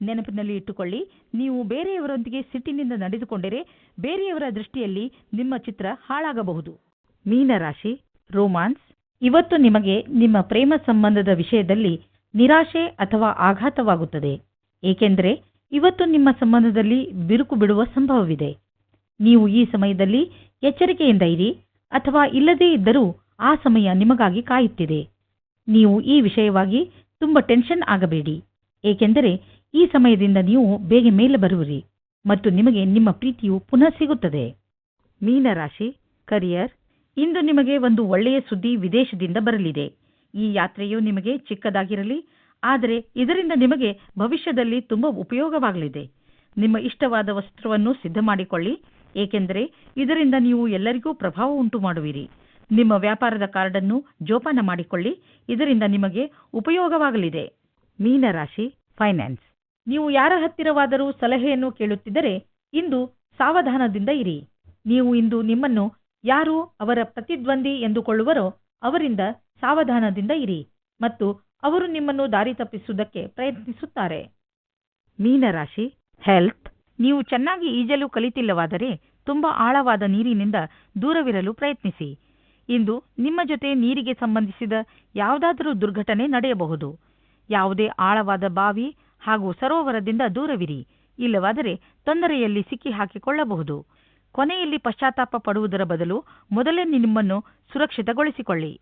ನೆನಪಿನಲ್ಲಿ ಇಟ್ಟುಕೊಳ್ಳಿ, ನೀವು ಬೇರೆಯವರೊಂದಿಗೆ ಸಿಟ್ಟಿನಿಂದ ನಡೆದುಕೊಂಡರೆ ಬೇರೆಯವರ ದೃಷ್ಟಿಯಲ್ಲಿ ನಿಮ್ಮ ಚಿತ್ರ ಹಾಳಾಗಬಹುದು. ಮೀನರಾಶಿ, ರೋಮಾನ್ಸ್, ಇವತ್ತು ನಿಮಗೆ ನಿಮ್ಮ ಪ್ರೇಮ ಸಂಬಂಧದ ವಿಷಯದಲ್ಲಿ ನಿರಾಶೆ ಅಥವಾ ಆಘಾತವಾಗುತ್ತದೆ. ಏಕೆಂದರೆ ಇವತ್ತು ನಿಮ್ಮ ಸಂಬಂಧದಲ್ಲಿ ಬಿರುಕು ಬಿಡುವ ಸಂಭವವಿದೆ. ನೀವು ಈ ಸಮಯದಲ್ಲಿ ಎಚ್ಚರಿಕೆಯಿಂದ ಇರಿ ಅಥವಾ ಇಲ್ಲದೇ ಇದ್ದರೂ ಆ ಸಮಯ ನಿಮಗಾಗಿ ಕಾಯುತ್ತಿದೆ. ನೀವು ಈ ವಿಷಯವಾಗಿ ತುಂಬ ಟೆನ್ಷನ್ ಆಗಬೇಡಿ. ಏಕೆಂದರೆ ಈ ಸಮಯದಿಂದ ನೀವು ಬೇಗ ಮೇಲೆ ಬರುವಿರಿ ಮತ್ತು ನಿಮಗೆ ನಿಮ್ಮ ಪ್ರೀತಿಯು ಪುನಃ ಸಿಗುತ್ತದೆ. ಮೀನರಾಶಿ, ಕರಿಯರ್, ಇಂದು ನಿಮಗೆ ಒಂದು ಒಳ್ಳೆಯ ಸುದ್ದಿ ವಿದೇಶದಿಂದ ಬರಲಿದೆ. ಈ ಯಾತ್ರೆಯು ನಿಮಗೆ ಚಿಕ್ಕದಾಗಿರಲಿ, ಆದರೆ ಇದರಿಂದ ನಿಮಗೆ ಭವಿಷ್ಯದಲ್ಲಿ ತುಂಬ ಉಪಯೋಗವಾಗಲಿದೆ. ನಿಮ್ಮ ಇಷ್ಟವಾದ ವಸ್ತ್ರವನ್ನು ಸಿದ್ಧ ಮಾಡಿಕೊಳ್ಳಿ ಏಕೆಂದರೆ ಇದರಿಂದ ನೀವು ಎಲ್ಲರಿಗೂ ಪ್ರಭಾವ ಉಂಟು ಮಾಡುವಿರಿ ನಿಮ್ಮ ವ್ಯಾಪಾರದ ಕಾರ್ಡನ್ನು ಜೋಪಾನ ಮಾಡಿಕೊಳ್ಳಿ. ಇದರಿಂದ ನಿಮಗೆ ಉಪಯೋಗವಾಗಲಿದೆ. ಮೀನರಾಶಿ, ಫೈನಾನ್ಸ್. ನೀವು ಯಾರ ಹತ್ತಿರವಾದರೂ ಸಲಹೆಯನ್ನು ಕೇಳುತ್ತಿದ್ದರೆ ಇಂದು ಸಾವಧಾನದಿಂದ ಇರಿ. ನೀವು ಇಂದು ನಿಮ್ಮನ್ನು ಯಾರು ಅವರ ಪ್ರತಿದ್ವಂದಿ ಎಂದುಕೊಳ್ಳುವರೋ ಅವರಿಂದ ಸಾವಧಾನದಿಂದ ಇರಿ ಮತ್ತು ಅವರು ನಿಮ್ಮನ್ನು ದಾರಿ ತಪ್ಪಿಸುವುದಕ್ಕೆ ಪ್ರಯತ್ನಿಸುತ್ತಾರೆ. ಮೀನರಾಶಿ, ಹೆಲ್ತ್. ನೀವು ಚೆನ್ನಾಗಿ ಈಜಲು ಕಲಿತಿಲ್ಲವಾದರೆ ತುಂಬಾ ಆಳವಾದ ನೀರಿನಿಂದ ದೂರವಿರಲು ಪ್ರಯತ್ನಿಸಿ. ಇಂದು ನಿಮ್ಮ ಜೊತೆ ನೀರಿಗೆ ಸಂಬಂಧಿಸಿದ ಯಾವುದಾದರೂ ದುರ್ಘಟನೆ ನಡೆಯಬಹುದು. ಯಾವುದೇ ಆಳವಾದ ಬಾವಿ ಹಾಗೂ ಸರೋವರದಿಂದ ದೂರವಿರಿ. ಇಲ್ಲವಾದರೆ ತೊಂದರೆಯಲ್ಲಿ ಸಿಕ್ಕಿ ಹಾಕಿಕೊಳ್ಳಬಹುದು ಕೊನೆಯಲ್ಲಿ ಪಶ್ಚಾತ್ತಾಪ ಪಡುವುದರ ಬದಲು ಮೊದಲೇ ನಿಮ್ಮನ್ನು ಸುರಕ್ಷಿತಗೊಳಿಸಿಕೊಳ್ಳಿ.